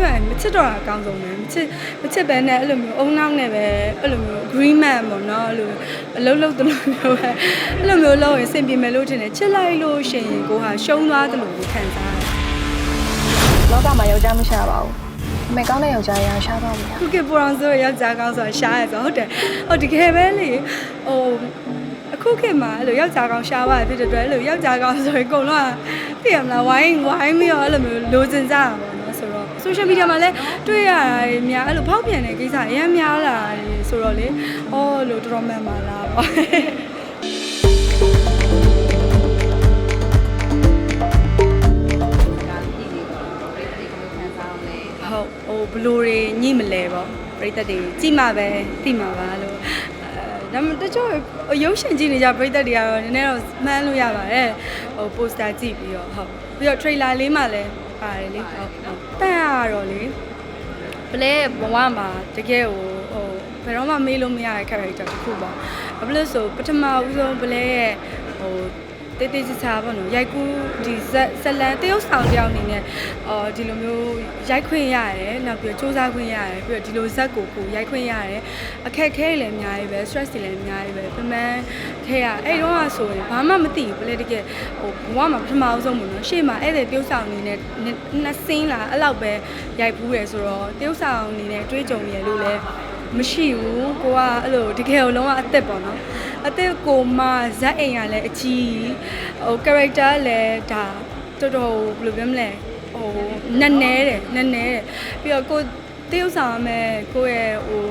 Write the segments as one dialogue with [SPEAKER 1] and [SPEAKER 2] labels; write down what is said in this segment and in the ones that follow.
[SPEAKER 1] ပြောရင်မချစ်တော့တာအကောင်းဆုံးပဲမချစ်မချစ်ပဲနဲ့အဲ့လိုမျိုးအုံနောက်နဲ့ပဲအဲ့လိုမျိုး agreement ပေါ့နော်အဲ့လိုအလုံးလုံးတလို့မျိုးပဲအဲ့လိုမျိုးလုပ်ရင်စင်ပြေမယ်လို့ထင်တယ်ချစ်လိုက်လို့ရှိရင်ကိုဟာရှုံးသွားတယ်လို့ခံစားရတယ်
[SPEAKER 2] လောကမှာယောက်ျားမရှာပါဘူးအမေကောင်းတဲ့ယောက်ျားရရှားပါမယ်
[SPEAKER 1] ခုကေပူရောင်ဆိုယောက်ျားကောင်းဆိုတာရှားရဆိုဟုတ်တယ်ဟိုတကယ်ပဲလေဟိုအခုခေတ်မှာအဲ့လိုယောက်ျားကောင်းရှားပါဖြစ်တဲ့အတွက်အဲ့လိုယောက်ျားကောင်းဆိုရင်အကုန်လုံးကသိရမလားဝိုင်းဝိုင်းပြီးတော့အဲ့လိုမျိုးလိုချင်ကြတာပေါ့နော်ဆိုတော့ social media မှာလည်းတွေ့ရတာတွေများအဲ့လိုဖောက်ပြန်တဲ့ကိစ္စအများများလာတယ်ဆိုတော့လေအော်လို့တော်တော်မှန်ပါလားပေါ့ဟုတ်ဟိုဘလူတွေညှိမလဲပေါ့ပရိသတ်တွေကြည့်မှပဲသိမှာပါလို့ အဲဒါမှတချို့ရုပ်ရှင်ကြည့်နေကြပရိသတ်တွေကတော့နည်းနည်းတော့မှန်းလို့ရပါတယ်ဟိုပိုစတာကြည့်ပြီးတော့ဟုတ်ပြီးတော့ trailer လေးမှလည်းပါတယ်လေဟုတ်ဟုတ်တန်ရတော့လေဘလဲဘဝမှာတကယ်ဟိုဟိုဘယ်တော့မှမေးလို့မရတဲ့ character တစ်ခုပေါ့ဘာဖြစ်လို့ဆိုပထမဦးဆုံးဘလဲရဲ့ဟို တေးသေးချာချာပေါ့နော်ရိုက်ကူးဒီဇက်ဇလန်တရုတ်ဆောင်တယောက်အနေနဲ့အော်ဒီလိုမျိုးရိုက်ခွင့်ရတယ်နောက်ပြီးတော့စူးစမ်းခွင့်ရတယ်ပြီးတော့ဒီလိုဇက်ကိုကိုရိုက်ခွင့်ရတယ်အခက်အခဲတွေလည်းအများကြီးပဲ stress တွေလည်းအများကြီးပဲပြမန်းခဲရအဲ့တော့ကဆိုရင်ဘာမှမသိဘူးဘယ်လဲတကယ်ဟိုဘဝမှာပထမအောင်ဆုံးပေါ့နော်ရှေ့မှာအဲ့ဒီတရုတ်ဆောင်အနေနဲ့နှစ်စင်းလာအဲ့လောက်ပဲရိုက်ဘူးရယ်ဆိုတော့တရုတ်ဆောင်အနေနဲ့တွေးကြုံရလို့လဲ မရှိဘူးကိုကအဲ့လိုတကယ်လုံးဝအသက်ပေါ့နော်အသက်ကိုမှဇက်အိမ်ကလည်းအကြီးဟို character လည်းဒါတော်တော်ဘယ်လိုပြောမလဲဟိုနက်နဲတယ်နက်နဲတယ်ပြီးတော့ကိုတရုတ်ဆောင်ရမယ်ကိုရဲ့ဟို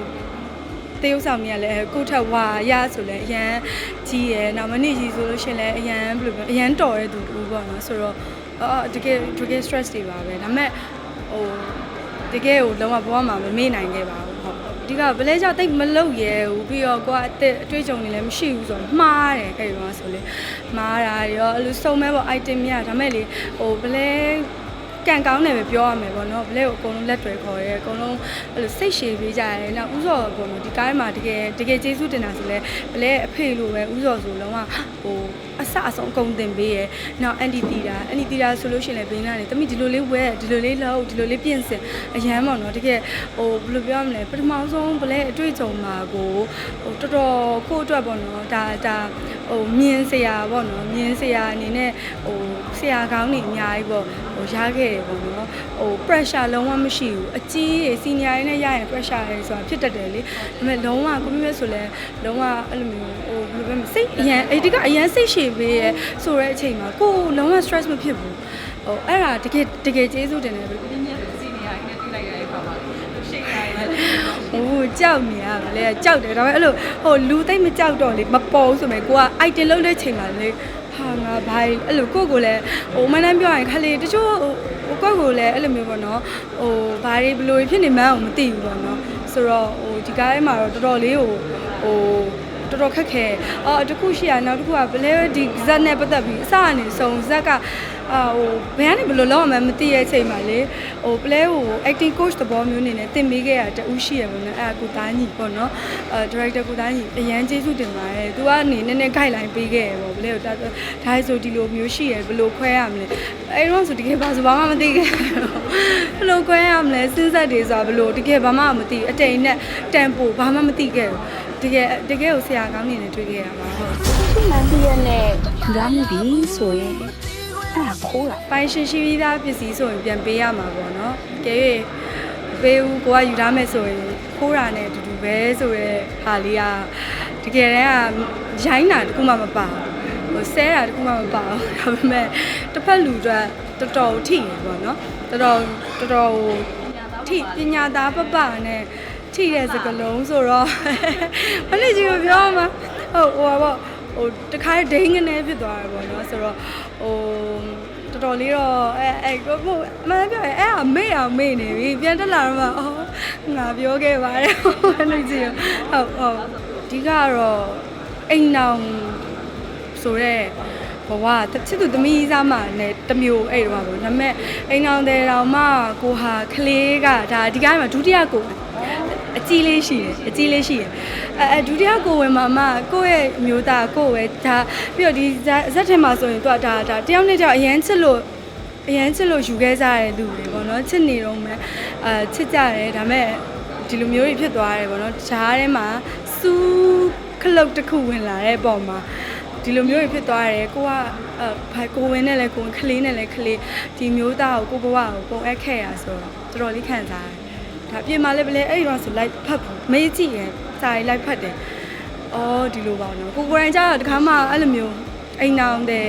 [SPEAKER 1] တရုတ်ဆောင်ကြီးကလည်းကိုယ့်ထက်ဝါရဆိုလဲအရန်ကြီးရယ်နောက်မနေ့ကြီးဆိုလို့ရှရင်လည်းအရန်ဘယ်လိုပြောအရန်တော်တဲ့သူတူပေါ့နော်ဆိုတော့အော်တကယ်တကယ် stress တွေပါပဲဒါပေမဲ့ဟိုတကယ်ကိုလုံးဝဘဝမှာမမေ့နိုင်ခဲ့ပါဘူးဟုတ် အဓိကဘလဲကြောင့်တိတ်မလုံရဲဘူးပြီးတော့ကိုကအသက်အတွေ့အကြုံတွေလည်းမရှိဘူးဆိုတော့မှားတယ်အဲ့တော့ဆိုလေမှားတာရောအဲ့လိုစုံမဲပေါ့ item များဒါမဲ့လေဟိုဘလဲ ကန်ကောင်းတယ်ပဲပြောရမယ်ပေါ့နော်ဘလဲကိုအကုန်လုံးလက်တွေခေါ်ရဲအကုန်လုံးအဲ့လိုစိတ်ရှည်ပေးကြရဲနောက်ဥစော်ပေါ့နော်ဒီကားမှာတကယ်တကယ်ကျေးဇူးတင်တာဆိုလဲဘလဲအဖေလိုပဲဥစော်ဆိုလုံးဝဟိုအဆအဆုံးအကုန်တင်ပေးရဲနောက်အန်တီတီတာအန်တီတီတာဆိုလို့ရှိရင်လည်းဘင်းကနေတမိဒီလိုလေးဝဲဒီလိုလေးလှုပ်ဒီလိုလေးပြင်ဆင်အရန်ပေါ့နော်တကယ်ဟိုဘယ်လိုပြောရမလဲပထမဆုံးဘလဲအတွေ့အကြုံမှာကိုဟိုတော်တော်ကိုယ့်အတွက်ပေါ့နော်ဒါဒါ ဟိုမြင်စရာပေါ့နော်မြင်စရာအနေနဲ့ဟိုဆရာကောင်းနေအများကြီးပေါ့ဟိုရခဲ့တယ်ပေါ့နော်ဟို pressure လုံးဝမရှိဘူးအကြီးတွေ senior တွေနဲ့ရရင် pressure တွေဆိုတာဖြစ်တတ်တယ်လေဒါပေမဲ့လုံးဝကိုမြဲဆိုလဲလုံးဝအဲ့လိုမျိုးဟိုဘယ်လိုပဲစိတ်အရန်အဲ့ဒီကအရန်စိတ်ရှည်ပေးရဲဆိုတဲ့အချိန်မှာကိုယ်လုံးဝ stress မဖြစ်ဘူးဟိုအဲ့ဒါတကယ်တကယ်ကျေးဇူးတင်တယ်ပဲပြင်းပြင်းစီနီယာ ဟိုကြောက်နေရပါလေကြောက်တယ်ဒါပေမဲ့အဲ့လိုဟိုလူသိမ့်မကြောက်တော့လေမပေါ်ဘူးဆိုမဲ့ကိုက item လုံးတဲ့ချိန်မှာလေဟာငါဘာအဲ့လိုကိုကိုလည်းဟိုမနှမ်းပြောရင်ခလေးတချို့ဟိုကိုကိုလည်းအဲ့လိုမျိုးပေါ့နော်ဟိုဘာတွေဘလို့ဖြစ်နေမှန်းအောင်မသိဘူးပေါ့နော်ဆိုတော့ဟိုဒီကားထဲမှာတော့တော်တော်လေးဟိုဟို တော်တော်ခက်ခဲအော်တခုရှိရနောက်တစ်ခုကဘလဲဒီဇက်နဲ့ပတ်သက်ပြီးအစကနေစုံဇက်ကအာဟိုဘယ်ကနေဘယ်လိုလုပ်ရမှန်းမသိရဲ့အချိန်မှာလေဟိုပလဲဟို acting coach သဘောမျိုးအနေနဲ့သင်ပေးခဲ့ရတူရှိရပါတော့အဲ့ဒါကိုသားညီပေါ့နော်အဲ director ကိုသားညီအရန်ကျေးဇူးတင်ပါတယ်သူကနေနည်းနည်း guideline ပေးခဲ့ရပေါ့ဘလဲဟိုဒါဒါဆိုဒီလိုမျိုးရှိရဘယ်လိုခွဲရမလဲအဲ့တော့ဆိုတကယ်ပါဆိုဘာမှမသိခဲ့ဘယ်လိုခွဲရမလဲစဉ်းစားတွေဆိုတာဘယ်လိုတကယ်ဘာမှမသိအတိန်နဲ့ tempo ဘာမှမသိခဲ့ဘူး တကယ်တကယ်ကိုဆရာကောင်းနေနဲ့တွေ့ခဲ့ရပါဟုတ်
[SPEAKER 2] ဒီမှန်ပြည့်နဲ့ယူရမှုဒီဆိုရင်အဲ့ဒါခိုးတာ
[SPEAKER 1] ပိုင်ရှင်ရှိပြီးသားပစ္စည်းဆိုရင်ပြန်ပေးရမှာပေါ့နော်ကဲ၍ပေးဦးကိုကယူထားမယ်ဆိုရင်ခိုးတာနဲ့အတူတူပဲဆိုရဲဟာလေးကတကယ်တမ်းကရိုင်းတာတခုမှမပါဘူးဟိုဆဲတာတခုမှမပါဘူးဒါပေမဲ့တစ်ဖက်လူအတွက်တော်တော်ထိရပေါ့နော်တော်တော်တော်တော်ထိပညာသားပပနဲ့ ထိတဲ့စကလုံးဆိုတော့ဘယ်လိုကြီးပြောမှာဟုတ်ဟိုပါပေါ့ဟိုတခါဒိန်းကနေဖြစ်သွားတယ်ပေါ့နော်ဆိုတော့ဟိုတော်တော်လေးတော့အဲအဲကိုမို့အမှန်ပြောရင်အဲ့အမေ့အောင်မေ့နေပြီပြန်တက်လာတော့မှအော်ငါပြောခဲ့ပါတယ်ဟုတ်လို့ကြည့်ဟုတ်ဟုတ်အဓိကတော့အိမ်နောင်ဆိုတော့ဘဝချစ်သူသမီးစားမနဲ့တမျိုးအဲ့တော့ပါဘူးဒါပေမဲ့အိမ်အောင်တဲ့တော်မှကိုဟာကလေးကဒါဒီကားမှာဒုတိယကို အကြီးလေးရှိတယ်အကြီးလေးရှိတယ်အဲအဲဒုတိယကိုဝင်မှာမှကိုယ့်ရဲ့အမျိုးသားကိုယ့်ပဲဒါပြီးတော့ဒီဇက်ထဲမှာဆိုရင်သူကဒါဒါတယောက်နဲ့တယောက်အရန်ချစ်လို့အရန်ချစ်လို့ယူခဲ့ကြတဲ့သူတွေပေါ့နော်ချစ်နေတော့မှအာချစ်ကြတယ်ဒါပေမဲ့ဒီလိုမျိုးတွေဖြစ်သွားတယ်ပေါ့နော်တခြားထဲမှာစူးခလုတ်တစ်ခုဝင်လာတဲ့ပုံမှာဒီလိုမျိုးတွေဖြစ်သွားတယ်ကိုကအာဘာကိုဝင်နဲ့လဲကိုဝင်ခလေးနဲ့လဲခလေးဒီမျိုးသားကိုကိုဘဝကိုပုံအပ်ခဲ့ရဆိုတော့တော်တော်လေးခံစားရတယ် ဒါပြင်มาလည်းပဲလေအဲ့ဒီတော့ဆိုလိုက်ဖတ်ဘူးမေးကြည့်ရင်စာရီလိုက်ဖတ်တယ်အော်ဒီလိုပါနော်ကိုကိုယ်တိုင်ကျတော့တခါမှအဲ့လိုမျိုးအိမ်နောင်တဲ့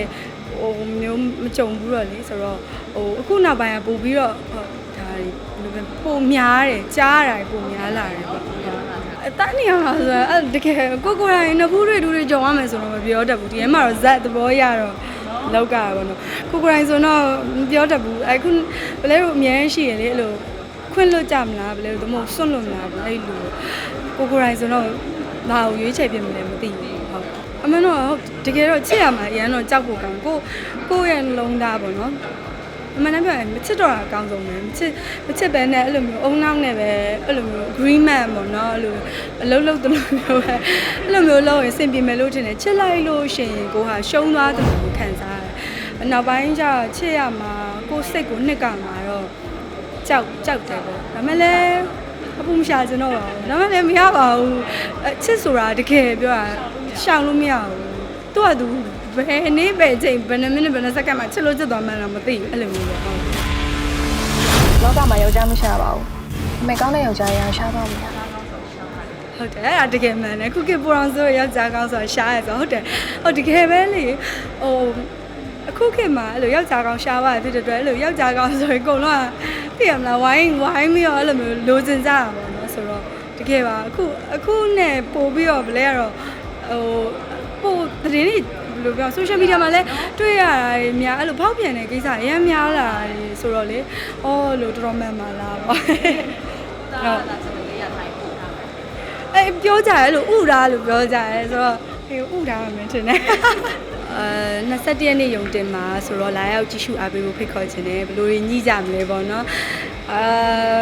[SPEAKER 1] ဟိုမျိုးမကြုံဘူးတော့လေဆိုတော့ဟိုအခုနောက်ပိုင်းကပို့ပြီးတော့ဟိုဒါတွေဘယ်လိုပဲပိုများတယ်ကြားရတယ်ပိုများလာတယ်ပေါ့အတန်းနေရမှာဆိုတော့အဲ့တကယ်ကိုကိုယ်တိုင်နှစ်ဖူးတွေတူတွေကြုံရမယ်ဆိုတော့မပြောတတ်ဘူးဒီထဲမှာတော့ဇက်သဘောရတော့လောက်ကပါတော့ကိုကိုယ်တိုင်ဆိုတော့မပြောတတ်ဘူးအခုဘလဲတို့အများကြီးရှိရလေအဲ့လို ခွင့်လွတ်ကြမလားဘလဲတို့သမုတ်စွန့်လွတ်မလားအဲ့လိုကိုကိုယ်တိုင်ဆိုတော့ဘာကိုရွေးချယ်ပြမလဲမသိဘူးဟုတ်အမှန်တော့ဟုတ်တကယ်တော့ချစ်ရမှာအရန်တော့ကြောက်ဖို့ကောင်းကိုကိုယ့်ရဲ့နှလုံးသားပေါ့နော်အမှန်တမ်းပြောရင်မချစ်တော့တာအကောင်းဆုံးပဲမချစ်မချစ်ပဲနဲ့အဲ့လိုမျိုးအုံနောက်နဲ့ပဲအဲ့လိုမျိုး agreement ပေါ့နော်အဲ့လိုအလုံးလုံးတလို့မျိုးပဲအဲ့လိုမျိုးလုပ်ရင်စင်ပြေမယ်လို့ထင်တယ်ချစ်လိုက်လို့ရှိရင်ကိုဟာရှုံးသွားတယ်လို့ခံစားရတယ်နောက်ပိုင်းကျတော့ချစ်ရမှာကိုယ်စိတ်ကိုနှစ်ကမှာတော့ ကြောက်ကြောက်တယ်ပေါ့ဒါမဲ့လည်းအပူမရှာချင်တော့ပါဘူး။ဒါမှလည်းမရပါဘူး။အချစ်ဆိုတာတကယ်ပြောတာရှောင်လို့မရဘူး။သူ့ကသူဘယ်နေ့ပဲအချိန်ဘယ်နှမိနစ်ဘယ်နှစက္ကန့်မှချစ်လို့ချစ်သွားမှန်းတော့မသိဘူးအဲ့လိုမျိုးပေါ့ဟုတ်
[SPEAKER 2] လောကမှာယောက်ျားမရှာပါဘူးအမေကောင်းတဲ့ယောက်ျားရရှားပါဘူး
[SPEAKER 1] ဟုတ်တယ်အဲ့ဒါတကယ်မှန်တယ်ခုခေတ်ပူအောင်ဆိုယောက်ျားကောင်းဆိုတာရှားရဆိုဟုတ်တယ်ဟုတ်တကယ်ပဲလေဟိုအခုခေတ်မှာအဲ့လိုယောက်ျားကောင်းရှားပါဖြစ်တဲ့အတွက်အဲ့လိုယောက်ျားကောင်းဆိုရင်အကုန်လုံးက သိရမလားဝိုင်းဝိုင်းပြီးတော့အဲ့လိုမျိုးလိုချင်ကြတာပေါ့နော်ဆိုတော့တကယ်ပါအခုအခုနဲ့ပို့ပြီးတော့ဗလဲကတော့ဟိုပို့သတင်းတွေဘယ်လိုပြော social media မှာလည်းတွေ့ရတာတွေများအဲ့လိုဖောက်ပြန်တဲ့ကိစ္စအများများလာတယ်ဆိုတော့လေအော်လို့တော်တော်မှန်ပါလားပေါ့ဟုတ်အဲပြောကြတယ်လို့ဥတာလို့ပြောကြတယ်ဆိုတော့ဟေးဥတာမှမင်းထင်တယ် အဲ21ရက်နေ့ယုံတင်မှာဆိုတော့လာရောက်ကြည့်ရှုအားပေးဖို့ဖိတ်ခေါ်ခြင်းနဲ့ဘယ်လိုတွေညှိကြမလဲပေါ့နော်အာ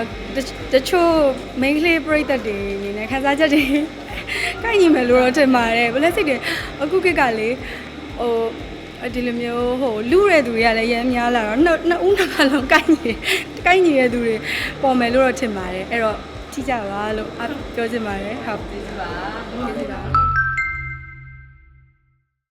[SPEAKER 1] တချို့ main ကလေးပြိသက်တွေအနေနဲ့ခန်းစားချက်တွေကိုက်ညီမယ်လို့တော့ထင်ပါတယ်ဘယ်လဲစိတ်တွေအခုခေတ်ကလေဟိုဒီလိုမျိုးဟိုလူတဲ့သူတွေကလည်းရမ်းများလာတော့နှစ်နှစ်ဦးနှစ်ခါလုံးကိုက်ညီကိုက်ညီတဲ့သူတွေပေါ်မယ်လို့တော့ထင်ပါတယ်အဲ့တော့ကြည့်ကြပါလို့အပြောချင်ပါတယ်ဟုတ်ပြီပါဟုတ်ပြီပါ